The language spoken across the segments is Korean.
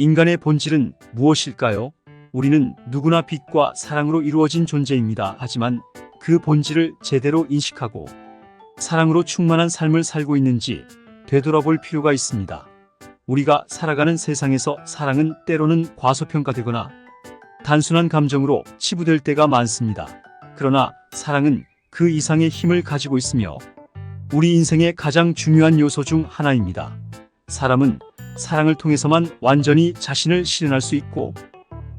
인간의 본질은 무엇일까요? 우리는 누구나 빛과 사랑으로 이루어진 존재입니다. 하지만 그 본질을 제대로 인식하고 사랑으로 충만한 삶을 살고 있는지 되돌아볼 필요가 있습니다. 우리가 살아가는 세상에서 사랑은 때로는 과소평가되거나 단순한 감정으로 치부될 때가 많습니다. 그러나 사랑은 그 이상의 힘을 가지고 있으며 우리 인생의 가장 중요한 요소 중 하나입니다. 사람은 사랑을 통해서만 완전히 자신을 실현할 수 있고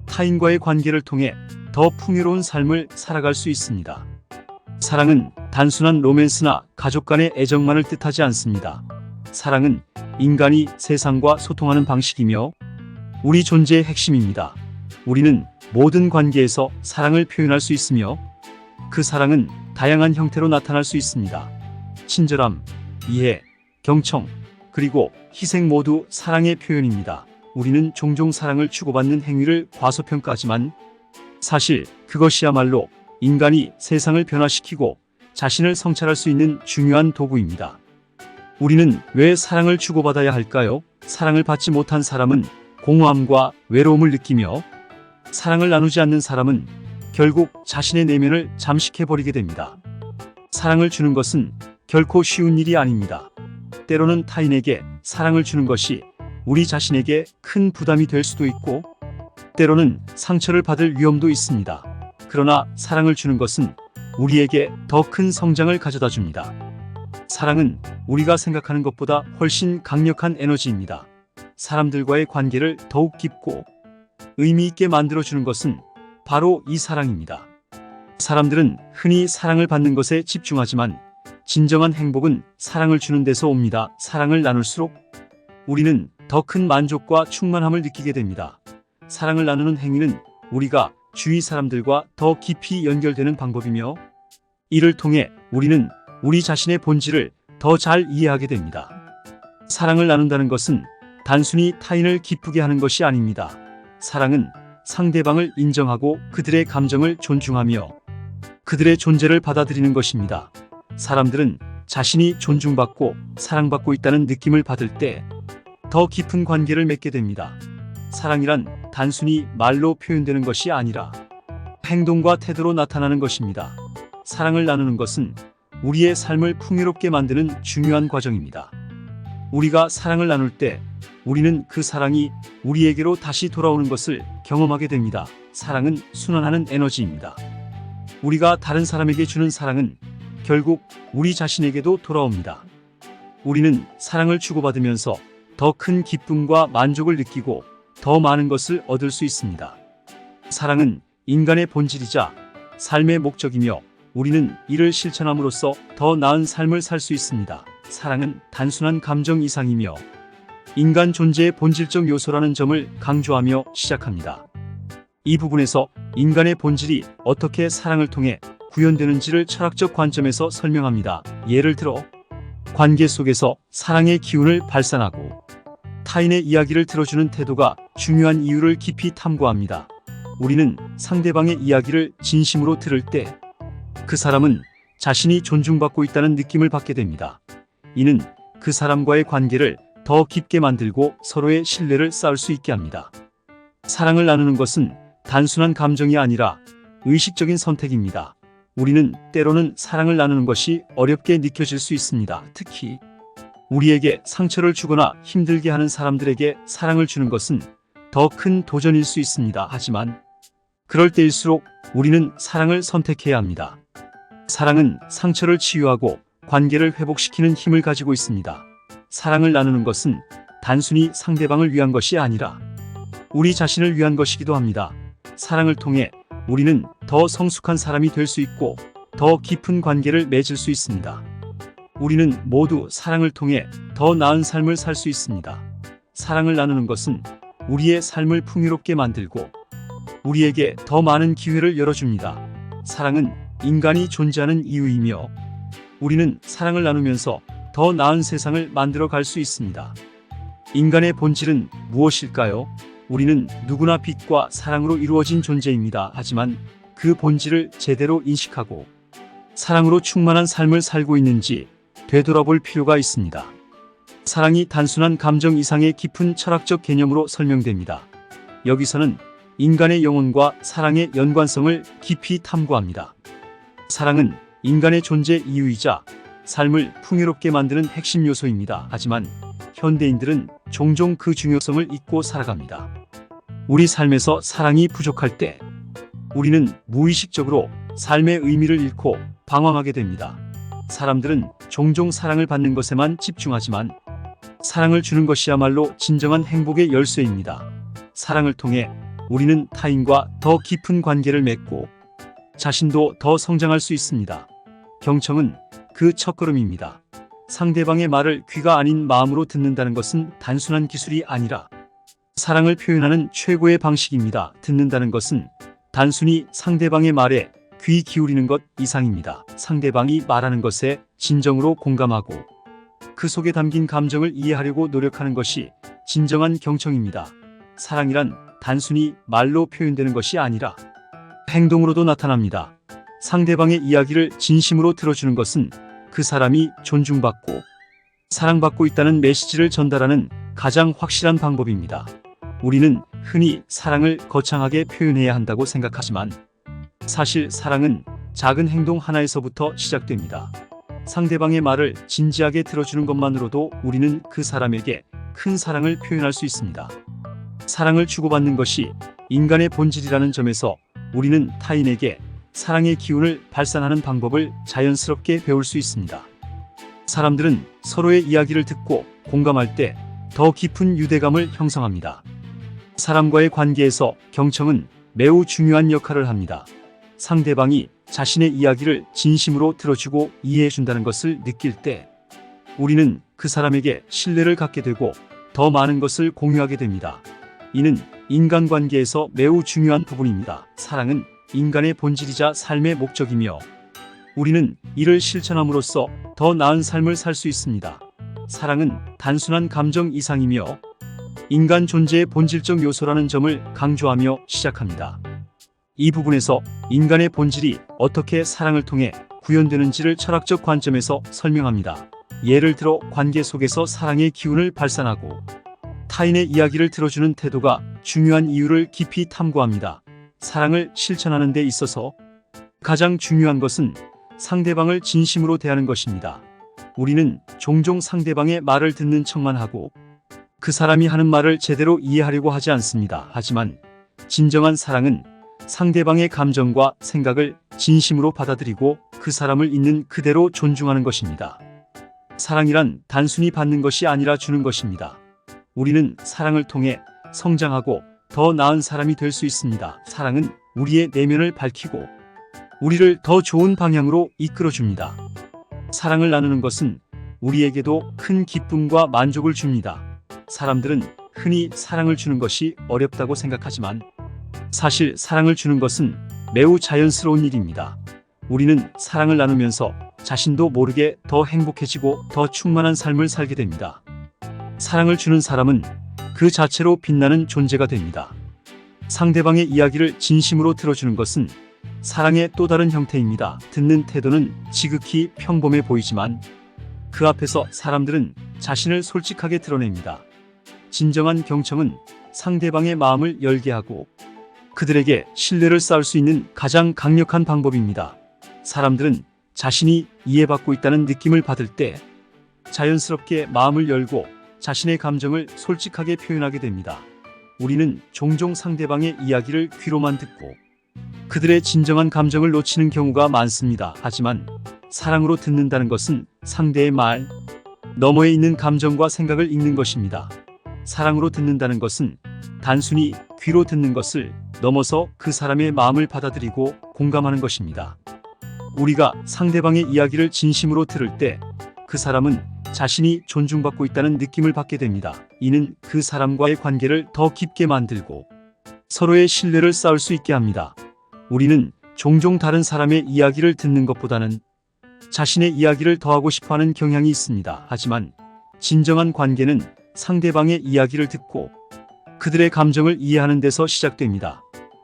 타인과의 관계를 통해 더 풍요로운 삶을 살아갈 수 있습니다. 사랑은 단순한 로맨스나 가족 간의 애정만을 뜻하지 않습니다. 사랑은 인간이 세상과 소통하는 방식이며 우리 존재의 핵심입니다. 우리는 모든 관계에서 사랑을 표현할 수 있으며 그 사랑은 다양한 형태로 나타날 수 있습니다. 친절함, 이해, 경청, 그리고 희생 모두 사랑의 표현입니다. 우리는 종종 사랑을 주고받는 행위를 과소평가하지만 사실 그것이야말로 인간이 세상을 변화시키고 자신을 성찰할 수 있는 중요한 도구입니다. 우리는 왜 사랑을 주고받아야 할까요? 사랑을 받지 못한 사람은 공허함과 외로움을 느끼며 사랑을 나누지 않는 사람은 결국 자신의 내면을 잠식해버리게 됩니다. 사랑을 주는 것은 결코 쉬운 일이 아닙니다. 때로는 타인에게 사랑을 주는 것이 우리 자신에게 큰 부담이 될 수도 있고, 때로는 상처를 받을 위험도 있습니다. 그러나 사랑을 주는 것은 우리에게 더 큰 성장을 가져다 줍니다. 사랑은 우리가 생각하는 것보다 훨씬 강력한 에너지입니다. 사람들과의 관계를 더욱 깊고 의미 있게 만들어주는 것은 바로 이 사랑입니다. 사람들은 흔히 사랑을 받는 것에 집중하지만 진정한 행복은 사랑을 주는 데서 옵니다. 사랑을 나눌수록 우리는 더 큰 만족과 충만함을 느끼게 됩니다. 사랑을 나누는 행위는 우리가 주위 사람들과 더 깊이 연결되는 방법이며 이를 통해 우리는 우리 자신의 본질을 더 잘 이해하게 됩니다. 사랑을 나눈다는 것은 단순히 타인을 기쁘게 하는 것이 아닙니다. 사랑은 상대방을 인정하고 그들의 감정을 존중하며 그들의 존재를 받아들이는 것입니다. 사람들은 자신이 존중받고 사랑받고 있다는 느낌을 받을 때 더 깊은 관계를 맺게 됩니다. 사랑이란 단순히 말로 표현되는 것이 아니라 행동과 태도로 나타나는 것입니다. 사랑을 나누는 것은 우리의 삶을 풍요롭게 만드는 중요한 과정입니다. 우리가 사랑을 나눌 때 우리는 그 사랑이 우리에게로 다시 돌아오는 것을 경험하게 됩니다. 사랑은 순환하는 에너지입니다. 우리가 다른 사람에게 주는 사랑은 결국 우리 자신에게도 돌아옵니다. 우리는 사랑을 주고받으면서 더 큰 기쁨과 만족을 느끼고 더 많은 것을 얻을 수 있습니다. 사랑은 인간의 본질이자 삶의 목적이며 우리는 이를 실천함으로써 더 나은 삶을 살 수 있습니다. 사랑은 단순한 감정 이상이며 인간 존재의 본질적 요소라는 점을 강조하며 시작합니다. 이 부분에서 인간의 본질이 어떻게 사랑을 통해 구현되는지를 철학적 관점에서 설명합니다. 예를 들어, 관계 속에서 사랑의 기운을 발산하고 타인의 이야기를 들어주는 태도가 중요한 이유를 깊이 탐구합니다. 우리는 상대방의 이야기를 진심으로 들을 때 그 사람은 자신이 존중받고 있다는 느낌을 받게 됩니다. 이는 그 사람과의 관계를 더 깊게 만들고 서로의 신뢰를 쌓을 수 있게 합니다. 사랑을 나누는 것은 단순한 감정이 아니라 의식적인 선택입니다. 우리는 때로는 사랑을 나누는 것이 어렵게 느껴질 수 있습니다. 특히 우리에게 상처를 주거나 힘들게 하는 사람들에게 사랑을 주는 것은 더 큰 도전일 수 있습니다. 하지만 그럴 때일수록 우리는 사랑을 선택해야 합니다. 사랑은 상처를 치유하고 관계를 회복시키는 힘을 가지고 있습니다. 사랑을 나누는 것은 단순히 상대방을 위한 것이 아니라 우리 자신을 위한 것이기도 합니다. 사랑을 통해 우리는 더 성숙한 사람이 될 수 있고 더 깊은 관계를 맺을 수 있습니다. 우리는 모두 사랑을 통해 더 나은 삶을 살 수 있습니다. 사랑을 나누는 것은 우리의 삶을 풍요롭게 만들고 우리에게 더 많은 기회를 열어줍니다. 사랑은 인간이 존재하는 이유이며 우리는 사랑을 나누면서 더 나은 세상을 만들어 갈 수 있습니다. 인간의 본질은 무엇일까요? 우리는 누구나 빛과 사랑으로 이루어진 존재입니다. 하지만 그 본질을 제대로 인식하고 사랑으로 충만한 삶을 살고 있는지 되돌아볼 필요가 있습니다. 사랑이 단순한 감정 이상의 깊은 철학적 개념으로 설명됩니다. 여기서는 인간의 영혼과 사랑의 연관성을 깊이 탐구합니다. 사랑은 인간의 존재 이유이자 삶을 풍요롭게 만드는 핵심 요소입니다. 하지만 현대인들은 종종 그 중요성을 잊고 살아갑니다. 우리 삶에서 사랑이 부족할 때 우리는 무의식적으로 삶의 의미를 잃고 방황하게 됩니다. 사람들은 종종 사랑을 받는 것에만 집중하지만 사랑을 주는 것이야말로 진정한 행복의 열쇠입니다. 사랑을 통해 우리는 타인과 더 깊은 관계를 맺고 자신도 더 성장할 수 있습니다. 경청은 그 첫걸음입니다. 상대방의 말을 귀가 아닌 마음으로 듣는다는 것은 단순한 기술이 아니라 사랑을 표현하는 최고의 방식입니다. 듣는다는 것은 단순히 상대방의 말에 귀 기울이는 것 이상입니다. 상대방이 말하는 것에 진정으로 공감하고 그 속에 담긴 감정을 이해하려고 노력하는 것이 진정한 경청입니다. 사랑이란 단순히 말로 표현되는 것이 아니라 행동으로도 나타납니다. 상대방의 이야기를 진심으로 들어주는 것은 그 사람이 존중받고 사랑받고 있다는 메시지를 전달하는 가장 확실한 방법입니다. 우리는 흔히 사랑을 거창하게 표현해야 한다고 생각하지만 사실 사랑은 작은 행동 하나에서부터 시작됩니다. 상대방의 말을 진지하게 들어주는 것만으로도 우리는 그 사람에게 큰 사랑을 표현할 수 있습니다. 사랑을 주고받는 것이 인간의 본질이라는 점에서 우리는 타인에게 사랑의 기운을 발산하는 방법을 자연스럽게 배울 수 있습니다. 사람들은 서로의 이야기를 듣고 공감할 때 더 깊은 유대감을 형성합니다. 사람과의 관계에서 경청은 매우 중요한 역할을 합니다. 상대방이 자신의 이야기를 진심으로 들어주고 이해해준다는 것을 느낄 때 우리는 그 사람에게 신뢰를 갖게 되고 더 많은 것을 공유하게 됩니다. 이는 인간관계에서 매우 중요한 부분입니다. 사랑은 인간의 본질이자 삶의 목적이며 우리는 이를 실천함으로써 더 나은 삶을 살 수 있습니다. 사랑은 단순한 감정 이상이며 인간 존재의 본질적 요소라는 점을 강조하며 시작합니다. 이 부분에서 인간의 본질이 어떻게 사랑을 통해 구현되는지를 철학적 관점에서 설명합니다. 예를 들어 관계 속에서 사랑의 기운을 발산하고 타인의 이야기를 들어주는 태도가 중요한 이유를 깊이 탐구합니다. 사랑을 실천하는 데 있어서 가장 중요한 것은 상대방을 진심으로 대하는 것입니다. 우리는 종종 상대방의 말을 듣는 척만 하고 그 사람이 하는 말을 제대로 이해하려고 하지 않습니다. 하지만 진정한 사랑은 상대방의 감정과 생각을 진심으로 받아들이고 그 사람을 있는 그대로 존중하는 것입니다. 사랑이란 단순히 받는 것이 아니라 주는 것입니다. 우리는 사랑을 통해 성장하고 더 나은 사람이 될 수 있습니다. 사랑은 우리의 내면을 밝히고 우리를 더 좋은 방향으로 이끌어 줍니다. 사랑을 나누는 것은 우리에게도 큰 기쁨과 만족을 줍니다. 사람들은 흔히 사랑을 주는 것이 어렵다고 생각하지만 사실 사랑을 주는 것은 매우 자연스러운 일입니다. 우리는 사랑을 나누면서 자신도 모르게 더 행복해지고 더 충만한 삶을 살게 됩니다. 사랑을 주는 사람은 그 자체로 빛나는 존재가 됩니다. 상대방의 이야기를 진심으로 들어주는 것은 사랑의 또 다른 형태입니다. 듣는 태도는 지극히 평범해 보이지만 그 앞에서 사람들은 자신을 솔직하게 드러냅니다. 진정한 경청은 상대방의 마음을 열게 하고 그들에게 신뢰를 쌓을 수 있는 가장 강력한 방법입니다. 사람들은 자신이 이해받고 있다는 느낌을 받을 때 자연스럽게 마음을 열고 자신의 감정을 솔직하게 표현하게 됩니다. 우리는 종종 상대방의 이야기를 귀로만 듣고 그들의 진정한 감정을 놓치는 경우가 많습니다. 하지만 사랑으로 듣는다는 것은 상대의 말 너머에 있는 감정과 생각을 읽는 것입니다. 사랑으로 듣는다는 것은 단순히 귀로 듣는 것을 넘어서 그 사람의 마음을 받아들이고 공감하는 것입니다. 우리가 상대방의 이야기를 진심으로 들을 때 그 사람은 자신이 존중받고 있다는 느낌을 받게 됩니다. 이는 그 사람과의 관계를 더 깊게 만들고 서로의 신뢰를 쌓을 수 있게 합니다. 우리는 종종 다른 사람의 이야기를 듣는 것보다는 자신의 이야기를 더하고 싶어 하는 경향이 있습니다. 하지만 진정한 관계는 상대방의 이야기를 듣고 그들의 감정을 이해하는 데서 시작됩니다.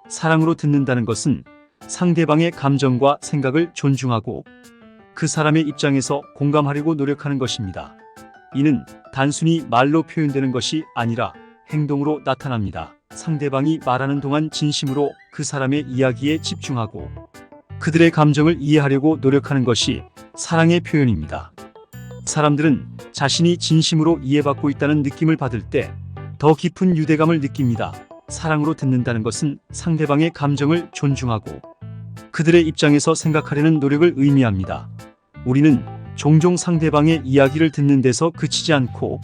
사랑으로 듣는다는 것은 상대방의 감정과 생각을 존중하고 그 사람의 입장에서 공감하려고 노력하는 것입니다. 이는 단순히 말로 표현되는 것이 아니라 행동으로 나타납니다. 상대방이 말하는 동안 진심으로 그 사람의 이야기에 집중하고 그들의 감정을 이해하려고 노력하는 것이 사랑의 표현입니다. 사람들은 자신이 진심으로 이해받고 있다는 느낌을 받을 때 더 깊은 유대감을 느낍니다. 사랑으로 듣는다는 것은 상대방의 감정을 존중하고 그들의 입장에서 생각하려는 노력을 의미합니다. 우리는 종종 상대방의 이야기를 듣는 데서 그치지 않고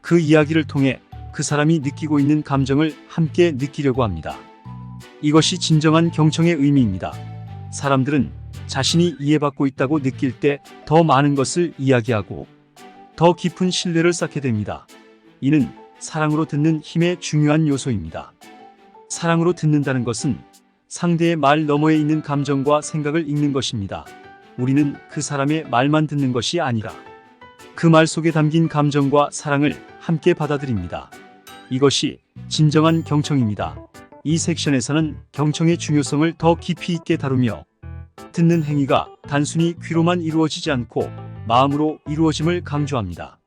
그 이야기를 통해 그 사람이 느끼고 있는 감정을 함께 느끼려고 합니다. 이것이 진정한 경청의 의미입니다. 사람들은 자신이 이해받고 있다고 느낄 때 더 많은 것을 이야기하고 더 깊은 신뢰를 쌓게 됩니다. 이는 사랑으로 듣는 힘의 중요한 요소입니다. 사랑으로 듣는다는 것은 상대의 말 너머에 있는 감정과 생각을 읽는 것입니다. 우리는 그 사람의 말만 듣는 것이 아니라 그 말 속에 담긴 감정과 사랑을 함께 받아들입니다. 이것이 진정한 경청입니다. 이 섹션에서는 경청의 중요성을 더 깊이 있게 다루며 듣는 행위가 단순히 귀로만 이루어지지 않고 마음으로 이루어짐을 강조합니다.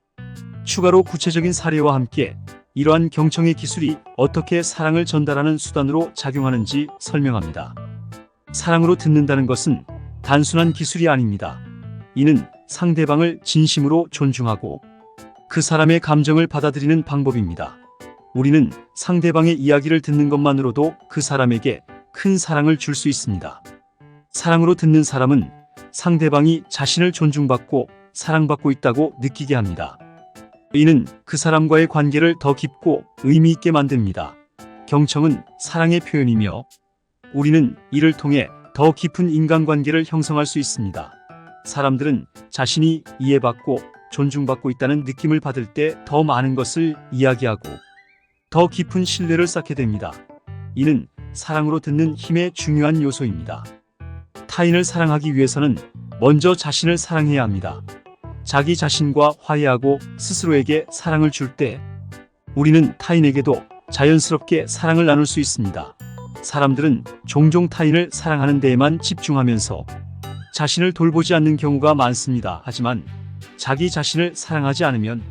추가로 구체적인 사례와 함께 이러한 경청의 기술이 어떻게 사랑을 전달하는 수단으로 작용하는지 설명합니다. 사랑으로 듣는다는 것은 단순한 기술이 아닙니다. 이는 상대방을 진심으로 존중하고 그 사람의 감정을 받아들이는 방법입니다. 우리는 상대방의 이야기를 듣는 것만으로도 그 사람에게 큰 사랑을 줄 수 있습니다. 사랑으로 듣는 사람은 상대방이 자신을 존중받고 사랑받고 있다고 느끼게 합니다. 이는 그 사람과의 관계를 더 깊고 의미 있게 만듭니다. 경청은 사랑의 표현이며 우리는 이를 통해 더 깊은 인간관계를 형성할 수 있습니다. 사람들은 자신이 이해받고 존중받고 있다는 느낌을 받을 때 더 많은 것을 이야기하고 더 깊은 신뢰를 쌓게 됩니다. 이는 사랑으로 듣는 힘의 중요한 요소입니다. 타인을 사랑하기 위해서는 먼저 자신을 사랑해야 합니다. 자기 자신과 화해하고 스스로에게 사랑을 줄 때 우리는 타인에게도 자연스럽게 사랑을 나눌 수 있습니다. 사람들은 종종 타인을 사랑하는 데에만 집중하면서 자신을 돌보지 않는 경우가 많습니다. 하지만 자기 자신을 사랑하지 않으면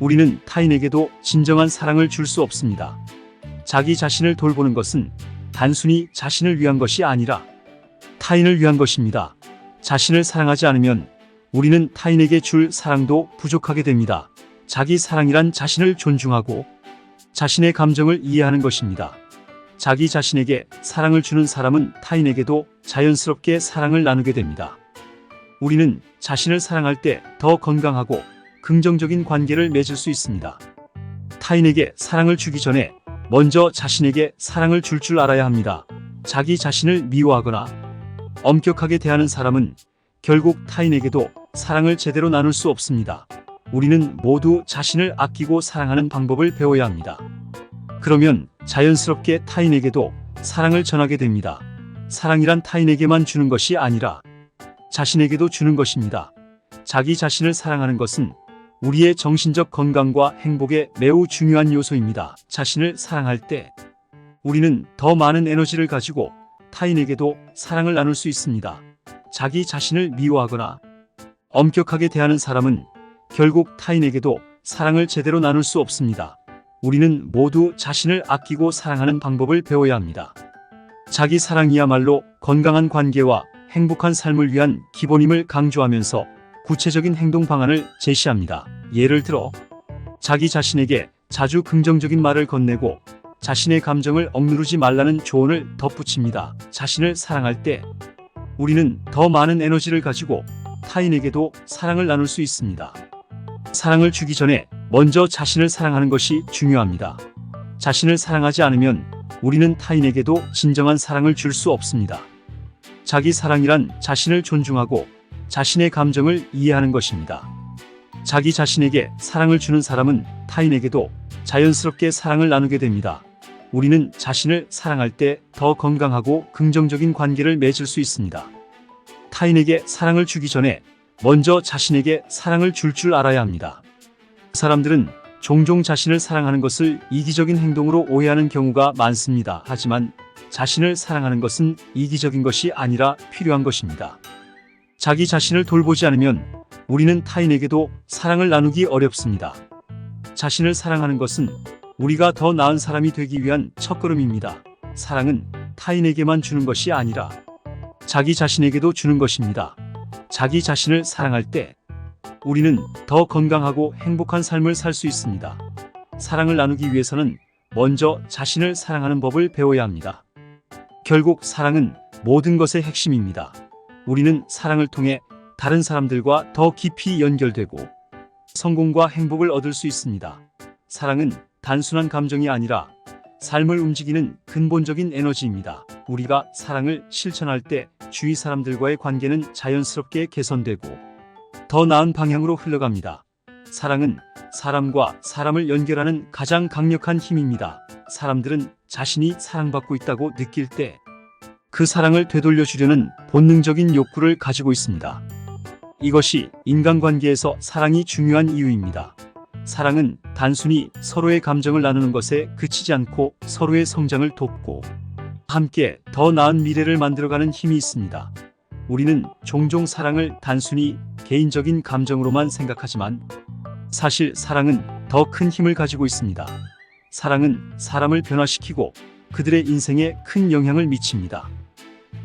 우리는 타인에게도 진정한 사랑을 줄 수 없습니다. 자기 자신을 돌보는 것은 단순히 자신을 위한 것이 아니라 타인을 위한 것입니다. 자신을 사랑하지 않으면 우리는 타인에게 줄 사랑도 부족하게 됩니다. 자기 사랑이란 자신을 존중하고 자신의 감정을 이해하는 것입니다. 자기 자신에게 사랑을 주는 사람은 타인에게도 자연스럽게 사랑을 나누게 됩니다. 우리는 자신을 사랑할 때 더 건강하고 긍정적인 관계를 맺을 수 있습니다. 타인에게 사랑을 주기 전에 먼저 자신에게 사랑을 줄줄 알아야 합니다. 자기 자신을 미워하거나 엄격하게 대하는 사람은 결국 타인에게도 사랑을 제대로 나눌 수 없습니다. 우리는 모두 자신을 아끼고 사랑하는 방법을 배워야 합니다. 그러면 자연스럽게 타인에게도 사랑을 전하게 됩니다. 사랑이란 타인에게만 주는 것이 아니라 자신에게도 주는 것입니다. 자기 자신을 사랑하는 것은 우리의 정신적 건강과 행복에 매우 중요한 요소입니다. 자신을 사랑할 때 우리는 더 많은 에너지를 가지고 타인에게도 사랑을 나눌 수 있습니다. 자기 자신을 미워하거나 엄격하게 대하는 사람은 결국 타인에게도 사랑을 제대로 나눌 수 없습니다. 우리는 모두 자신을 아끼고 사랑하는 방법을 배워야 합니다. 자기 사랑이야말로 건강한 관계와 행복한 삶을 위한 기본임을 강조하면서 구체적인 행동 방안을 제시합니다. 예를 들어, 자기 자신에게 자주 긍정적인 말을 건네고 자신의 감정을 억누르지 말라는 조언을 덧붙입니다. 자신을 사랑할 때 우리는 더 많은 에너지를 가지고 타인에게도 사랑을 나눌 수 있습니다. 사랑을 주기 전에 먼저 자신을 사랑하는 것이 중요합니다. 자신을 사랑하지 않으면 우리는 타인에게도 진정한 사랑을 줄 수 없습니다. 자기 사랑이란 자신을 존중하고 자신의 감정을 이해하는 것입니다. 자기 자신에게 사랑을 주는 사람은 타인에게도 자연스럽게 사랑을 나누게 됩니다. 우리는 자신을 사랑할 때 더 건강하고 긍정적인 관계를 맺을 수 있습니다. 타인에게 사랑을 주기 전에 먼저 자신에게 사랑을 줄줄 알아야 합니다. 사람들은 종종 자신을 사랑하는 것을 이기적인 행동으로 오해하는 경우가 많습니다. 하지만 자신을 사랑하는 것은 이기적인 것이 아니라 필요한 것입니다. 자기 자신을 돌보지 않으면 우리는 타인에게도 사랑을 나누기 어렵습니다. 자신을 사랑하는 것은 우리가 더 나은 사람이 되기 위한 첫걸음입니다. 사랑은 타인에게만 주는 것이 아니라 자기 자신에게도 주는 것입니다. 자기 자신을 사랑할 때 우리는 더 건강하고 행복한 삶을 살 수 있습니다. 사랑을 나누기 위해서는 먼저 자신을 사랑하는 법을 배워야 합니다. 결국 사랑은 모든 것의 핵심입니다. 우리는 사랑을 통해 다른 사람들과 더 깊이 연결되고 성공과 행복을 얻을 수 있습니다. 사랑은 단순한 감정이 아니라 삶을 움직이는 근본적인 에너지입니다. 우리가 사랑을 실천할 때 주위 사람들과의 관계는 자연스럽게 개선되고 더 나은 방향으로 흘러갑니다. 사랑은 사람과 사람을 연결하는 가장 강력한 힘입니다. 사람들은 자신이 사랑받고 있다고 느낄 때 그 사랑을 되돌려 주려는 본능적인 욕구를 가지고 있습니다. 이것이 인간관계에서 사랑이 중요한 이유입니다. 사랑은 단순히 서로의 감정을 나누는 것에 그치지 않고 서로의 성장을 돕고 함께 더 나은 미래를 만들어가는 힘이 있습니다. 우리는 종종 사랑을 단순히 개인적인 감정으로만 생각하지만 사실 사랑은 더 큰 힘을 가지고 있습니다. 사랑은 사람을 변화시키고 그들의 인생에 큰 영향을 미칩니다.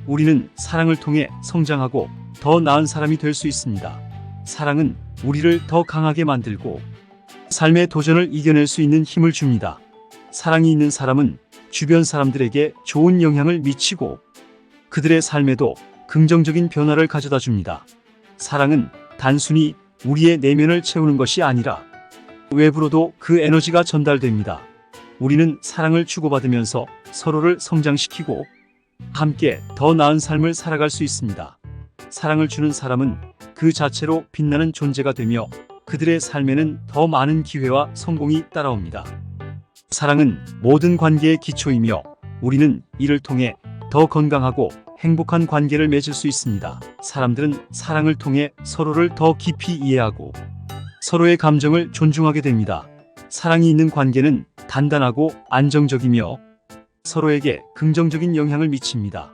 우리는 사랑을 통해 성장하고 더 나은 사람이 될 수 있습니다. 사랑은 우리를 더 강하게 만들고 삶의 도전을 이겨낼 수 있는 힘을 줍니다. 사랑이 있는 사람은 주변 사람들에게 좋은 영향을 미치고 그들의 삶에도 긍정적인 변화를 가져다 줍니다. 사랑은 단순히 우리의 내면을 채우는 것이 아니라 외부로도 그 에너지가 전달됩니다. 우리는 사랑을 주고받으면서 서로를 성장시키고 함께 더 나은 삶을 살아갈 수 있습니다. 사랑을 주는 사람은 그 자체로 빛나는 존재가 되며 그들의 삶에는 더 많은 기회와 성공이 따라옵니다. 사랑은 모든 관계의 기초이며 우리는 이를 통해 더 건강하고 행복한 관계를 맺을 수 있습니다. 사람들은 사랑을 통해 서로를 더 깊이 이해하고 서로의 감정을 존중하게 됩니다. 사랑이 있는 관계는 단단하고 안정적이며 서로에게 긍정적인 영향을 미칩니다.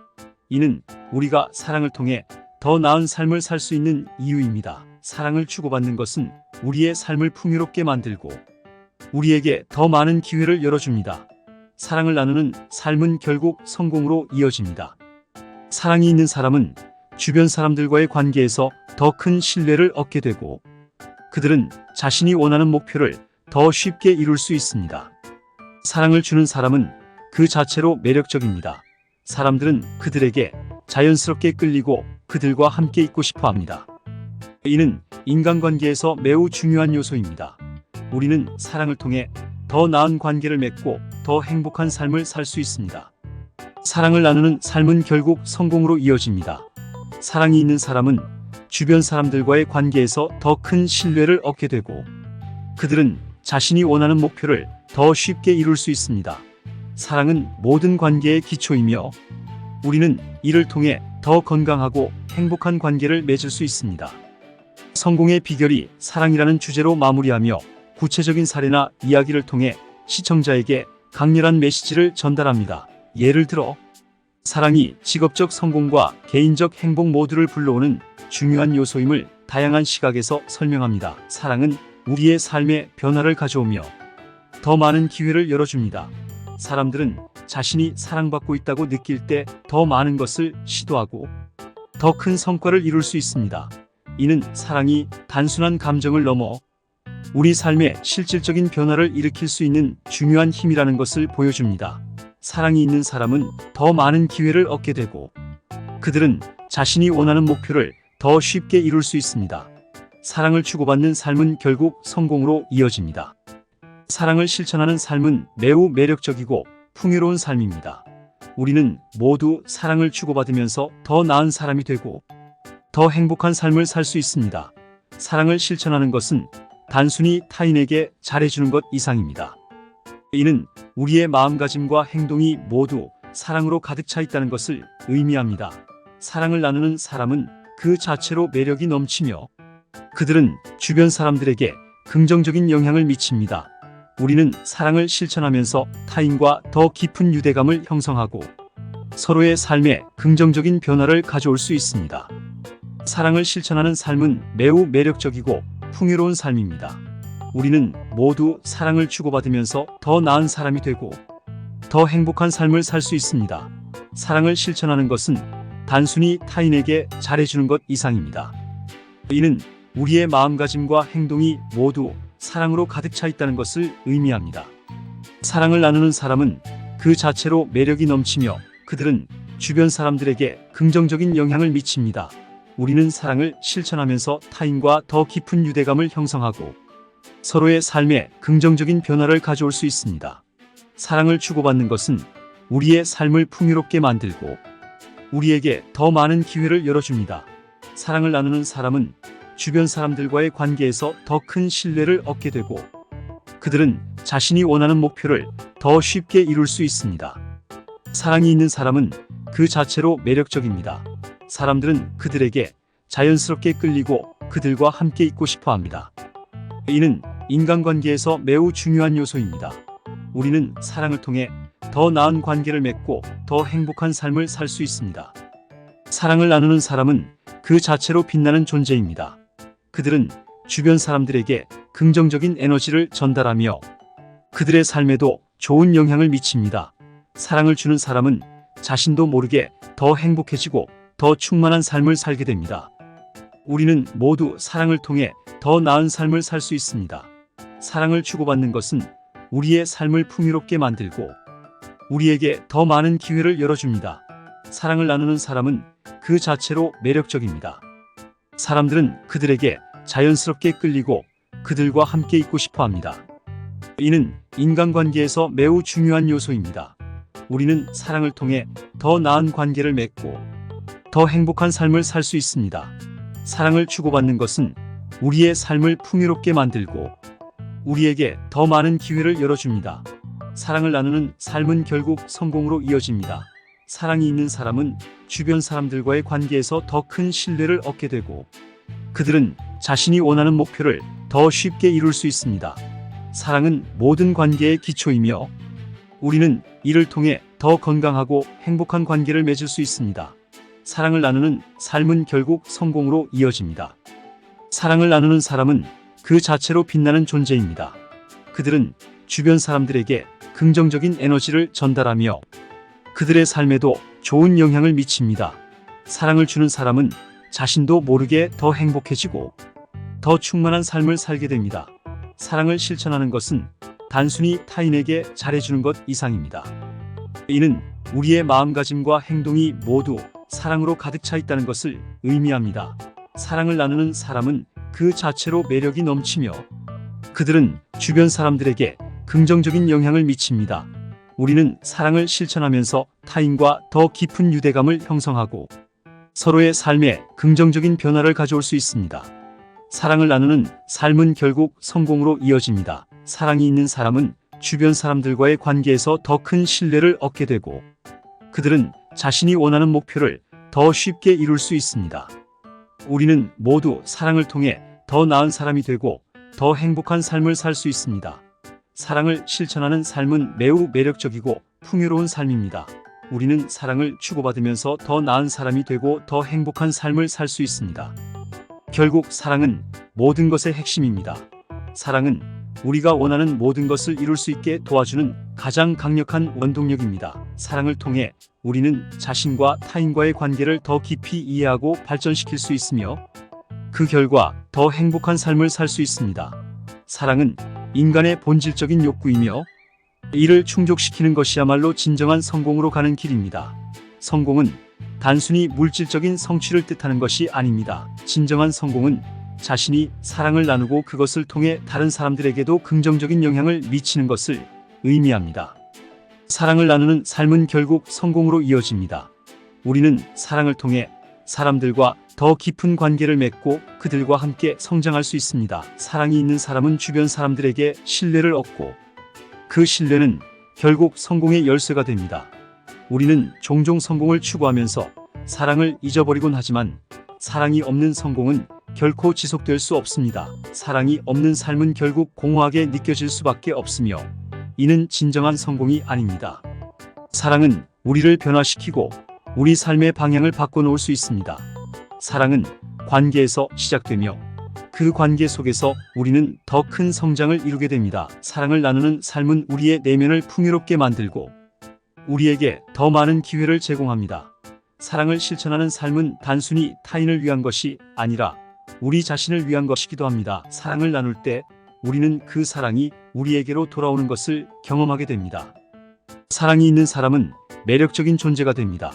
이는 우리가 사랑을 통해 더 나은 삶을 살 수 있는 이유입니다. 사랑을 주고받는 것은 우리의 삶을 풍요롭게 만들고 우리에게 더 많은 기회를 열어줍니다. 사랑을 나누는 삶은 결국 성공으로 이어집니다. 사랑이 있는 사람은 주변 사람들과의 관계에서 더 큰 신뢰를 얻게 되고 그들은 자신이 원하는 목표를 더 쉽게 이룰 수 있습니다. 사랑을 주는 사람은 그 자체로 매력적입니다. 사람들은 그들에게 자연스럽게 끌리고 그들과 함께 있고 싶어 합니다. 이는 인간관계에서 매우 중요한 요소입니다. 우리는 사랑을 통해 더 나은 관계를 맺고 더 행복한 삶을 살 수 있습니다. 사랑을 나누는 삶은 결국 성공으로 이어집니다. 사랑이 있는 사람은 주변 사람들과의 관계에서 더 큰 신뢰를 얻게 되고 그들은 자신이 원하는 목표를 더 쉽게 이룰 수 있습니다. 사랑은 모든 관계의 기초이며 우리는 이를 통해 더 건강하고 행복한 관계를 맺을 수 있습니다. 성공의 비결이 사랑이라는 주제로 마무리하며 구체적인 사례나 이야기를 통해 시청자에게 강렬한 메시지를 전달합니다. 예를 들어, 사랑이 직업적 성공과 개인적 행복 모두를 불러오는 중요한 요소임을 다양한 시각에서 설명합니다. 사랑은 우리의 삶에 변화를 가져오며 더 많은 기회를 열어줍니다. 사람들은 자신이 사랑받고 있다고 느낄 때 더 많은 것을 시도하고 더 큰 성과를 이룰 수 있습니다. 이는 사랑이 단순한 감정을 넘어 우리 삶에 실질적인 변화를 일으킬 수 있는 중요한 힘이라는 것을 보여줍니다. 사랑이 있는 사람은 더 많은 기회를 얻게 되고 그들은 자신이 원하는 목표를 더 쉽게 이룰 수 있습니다. 사랑을 주고받는 삶은 결국 성공으로 이어집니다. 사랑을 실천하는 삶은 매우 매력적이고 풍요로운 삶입니다. 우리는 모두 사랑을 주고받으면서 더 나은 사람이 되고 더 행복한 삶을 살 수 있습니다. 사랑을 실천하는 것은 단순히 타인에게 잘해주는 것 이상입니다. 이는 우리의 마음가짐과 행동이 모두 사랑으로 가득 차 있다는 것을 의미합니다. 사랑을 나누는 사람은 그 자체로 매력이 넘치며 그들은 주변 사람들에게 긍정적인 영향을 미칩니다. 우리는 사랑을 실천하면서 타인과 더 깊은 유대감을 형성하고 서로의 삶에 긍정적인 변화를 가져올 수 있습니다. 사랑을 실천하는 삶은 매우 매력적이고 풍요로운 삶입니다. 우리는 모두 사랑을 주고받으면서 더 나은 사람이 되고 더 행복한 삶을 살 수 있습니다. 사랑을 실천하는 것은 단순히 타인에게 잘해주는 것 이상입니다. 이는 우리의 마음가짐과 행동이 모두 사랑으로 가득 차 있다는 것을 의미합니다. 사랑을 나누는 사람은 그 자체로 매력이 넘치며 그들은 주변 사람들에게 긍정적인 영향을 미칩니다. 우리는 사랑을 실천하면서 타인과 더 깊은 유대감을 형성하고 서로의 삶에 긍정적인 변화를 가져올 수 있습니다. 사랑을 주고받는 것은 우리의 삶을 풍요롭게 만들고 우리에게 더 많은 기회를 열어줍니다. 사랑을 나누는 사람은 주변 사람들과의 관계에서 더 큰 신뢰를 얻게 되고 그들은 자신이 원하는 목표를 더 쉽게 이룰 수 있습니다. 사랑이 있는 사람은 그 자체로 매력적입니다. 사람들은 그들에게 자연스럽게 끌리고 그들과 함께 있고 싶어 합니다. 이는 인간관계에서 매우 중요한 요소입니다. 우리는 사랑을 통해 더 나은 관계를 맺고 더 행복한 삶을 살 수 있습니다. 사랑을 나누는 사람은 그 자체로 빛나는 존재입니다. 그들은 주변 사람들에게 긍정적인 에너지를 전달하며 그들의 삶에도 좋은 영향을 미칩니다. 사랑을 주는 사람은 자신도 모르게 더 행복해지고 더 충만한 삶을 살게 됩니다. 우리는 모두 사랑을 통해 더 나은 삶을 살 수 있습니다. 사랑을 주고받는 것은 우리의 삶을 풍요롭게 만들고 우리에게 더 많은 기회를 열어줍니다. 사랑을 나누는 사람은 그 자체로 매력적입니다. 사람들은 그들에게 자연스럽게 끌리고 그들과 함께 있고 싶어 합니다. 이는 인간관계에서 매우 중요한 요소입니다. 우리는 사랑을 통해 더 나은 관계를 맺고 더 행복한 삶을 살 수 있습니다. 사랑을 주고받는 것은 우리의 삶을 풍요롭게 만들고 우리에게 더 많은 기회를 열어줍니다. 사랑을 나누는 삶은 결국 성공으로 이어집니다. 사랑이 있는 사람은 주변 사람들과의 관계에서 더 큰 신뢰를 얻게 되고 그들은 자신이 원하는 목표를 더 쉽게 이룰 수 있습니다. 사랑은 모든 관계의 기초이며 우리는 이를 통해 더 건강하고 행복한 관계를 맺을 수 있습니다. 사랑을 나누는 삶은 결국 성공으로 이어집니다. 사랑을 나누는 사람은 그 자체로 빛나는 존재입니다. 그들은 주변 사람들에게 긍정적인 에너지를 전달하며 그들의 삶에도 좋은 영향을 미칩니다. 사랑을 주는 사람은 자신도 모르게 더 행복해지고 더 충만한 삶을 살게 됩니다. 사랑을 실천하는 것은 단순히 타인에게 잘해주는 것 이상입니다. 이는 우리의 마음가짐과 행동이 모두 사랑으로 가득 차 있다는 것을 의미합니다. 사랑을 나누는 사람은 그 자체로 매력이 넘치며 그들은 주변 사람들에게 긍정적인 영향을 미칩니다. 우리는 사랑을 실천하면서 타인과 더 깊은 유대감을 형성하고 서로의 삶에 긍정적인 변화를 가져올 수 있습니다. 사랑을 나누는 삶은 결국 성공으로 이어집니다. 사랑이 있는 사람은 주변 사람들과의 관계에서 더 큰 신뢰를 얻게 되고 그들은 자신이 원하는 목표를 더 쉽게 이룰 수 있습니다. 우리는 모두 사랑을 통해 더 나은 사람이 되고 더 행복한 삶을 살 수 있습니다. 사랑을 실천하는 삶은 매우 매력적이고 풍요로운 삶입니다. 우리는 사랑을 주고받으면서 더 나은 사람이 되고 더 행복한 삶을 살 수 있습니다. 결국 사랑은 모든 것의 핵심입니다. 사랑은 우리가 원하는 모든 것을 이룰 수 있게 도와주는 가장 강력한 원동력입니다. 사랑을 통해 우리는 자신과 타인과의 관계를 더 깊이 이해하고 발전시킬 수 있으며 그 결과 더 행복한 삶을 살 수 있습니다. 사랑은 인간의 본질적인 욕구이며 이를 충족시키는 것이야말로 진정한 성공으로 가는 길입니다. 성공은 단순히 물질적인 성취를 뜻하는 것이 아닙니다. 진정한 성공은 자신이 사랑을 나누고 그것을 통해 다른 사람들에게도 긍정적인 영향을 미치는 것을 의미합니다. 사랑을 나누는 삶은 결국 성공으로 이어집니다. 우리는 사랑을 통해 사람들과 더 깊은 관계를 맺고 그들과 함께 성장할 수 있습니다. 사랑이 있는 사람은 주변 사람들에게 신뢰를 얻고 그 신뢰는 결국 성공의 열쇠가 됩니다. 우리는 종종 성공을 추구하면서 사랑을 잊어버리곤 하지만 사랑이 없는 성공은 결코 지속될 수 없습니다. 사랑이 없는 삶은 결국 공허하게 느껴질 수밖에 없으며 이는 진정한 성공이 아닙니다. 사랑은 우리를 변화시키고 우리 삶의 방향을 바꿔놓을 수 있습니다. 사랑은 관계에서 시작되며 그 관계 속에서 우리는 더 큰 성장을 이루게 됩니다. 사랑을 나누는 삶은 우리의 내면을 풍요롭게 만들고 우리에게 더 많은 기회를 제공합니다. 사랑을 실천하는 삶은 단순히 타인을 위한 것이 아니라 우리 자신을 위한 것이기도 합니다. 사랑을 나눌 때 우리는 그 사랑이 우리에게로 돌아오는 것을 경험하게 됩니다. 사랑이 있는 사람은 매력적인 존재가 됩니다.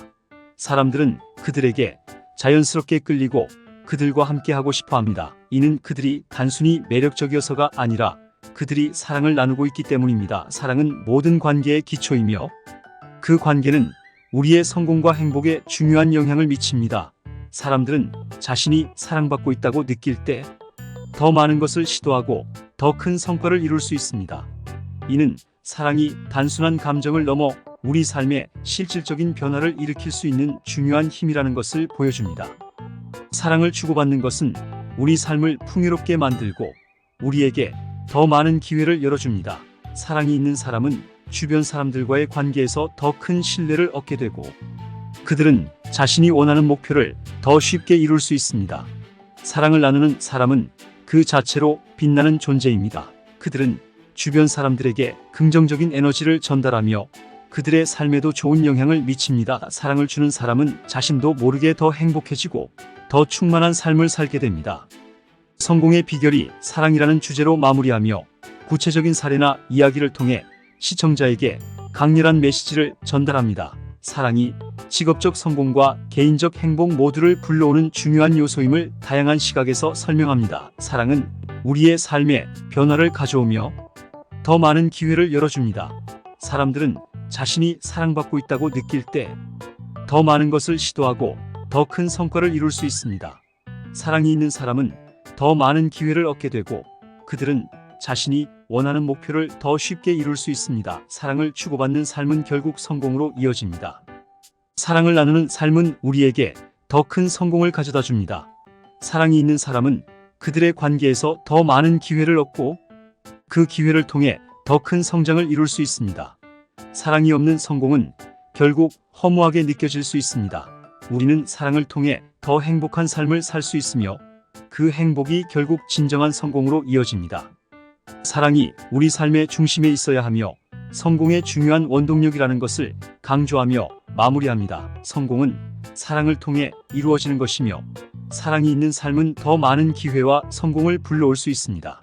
사람들은 그들에게 자연스럽게 끌리고 그들과 함께 하고 싶어 합니다. 이는 그들이 단순히 매력적이어서가 아니라 그들이 사랑을 나누고 있기 때문입니다. 사랑은 모든 관계의 기초이며 그 관계는 우리의 성공과 행복에 중요한 영향을 미칩니다. 사람들은 자신이 사랑받고 있다고 느낄 때 더 많은 것을 시도하고 더 큰 성과를 이룰 수 있습니다. 이는 사랑이 단순한 감정을 넘어 우리 삶에 실질적인 변화를 일으킬 수 있는 중요한 힘이라는 것을 보여줍니다. 사랑을 주고받는 것은 우리 삶을 풍요롭게 만들고 우리에게 더 많은 기회를 열어줍니다. 사랑이 있는 사람은 주변 사람들과의 관계에서 더 큰 신뢰를 얻게 되고 그들은 자신이 원하는 목표를 더 쉽게 이룰 수 있습니다. 사랑을 나누는 사람은 그 자체로 빛나는 존재입니다. 그들은 주변 사람들에게 긍정적인 에너지를 전달하며 그들의 삶에도 좋은 영향을 미칩니다. 사랑을 주는 사람은 자신도 모르게 더 행복해지고 더 충만한 삶을 살게 됩니다. 성공의 비결이 사랑이라는 주제로 마무리하며 구체적인 사례나 이야기를 통해 시청자에게 강렬한 메시지를 전달합니다. 사랑이 직업적 성공과 개인적 행복 모두를 불러오는 중요한 요소임을 다양한 시각에서 설명합니다. 사랑은 우리의 삶에 변화를 가져오며 더 많은 기회를 열어줍니다. 사람들은 자신이 사랑받고 있다고 느낄 때 더 많은 것을 시도하고 더 큰 성과를 이룰 수 있습니다. 사랑이 있는 사람은 더 많은 기회를 얻게 되고 그들은 자신이 원하는 목표를 더 쉽게 이룰 수 있습니다. 사랑을 주고받는 삶은 결국 성공으로 이어집니다. 사랑을 나누는 삶은 우리에게 더 큰 성공을 가져다 줍니다. 사랑이 있는 사람은 그들의 관계에서 더 많은 기회를 얻고 그 기회를 통해 더 큰 성장을 이룰 수 있습니다. 사랑이 없는 성공은 결국 허무하게 느껴질 수 있습니다. 우리는 사랑을 통해 더 행복한 삶을 살 수 있으며 그 행복이 결국 진정한 성공으로 이어집니다. 사랑이 우리 삶의 중심에 있어야 하며 성공의 중요한 원동력이라는 것을 강조하며 마무리합니다. 성공은 사랑을 통해 이루어지는 것이며 사랑이 있는 삶은 더 많은 기회와 성공을 불러올 수 있습니다.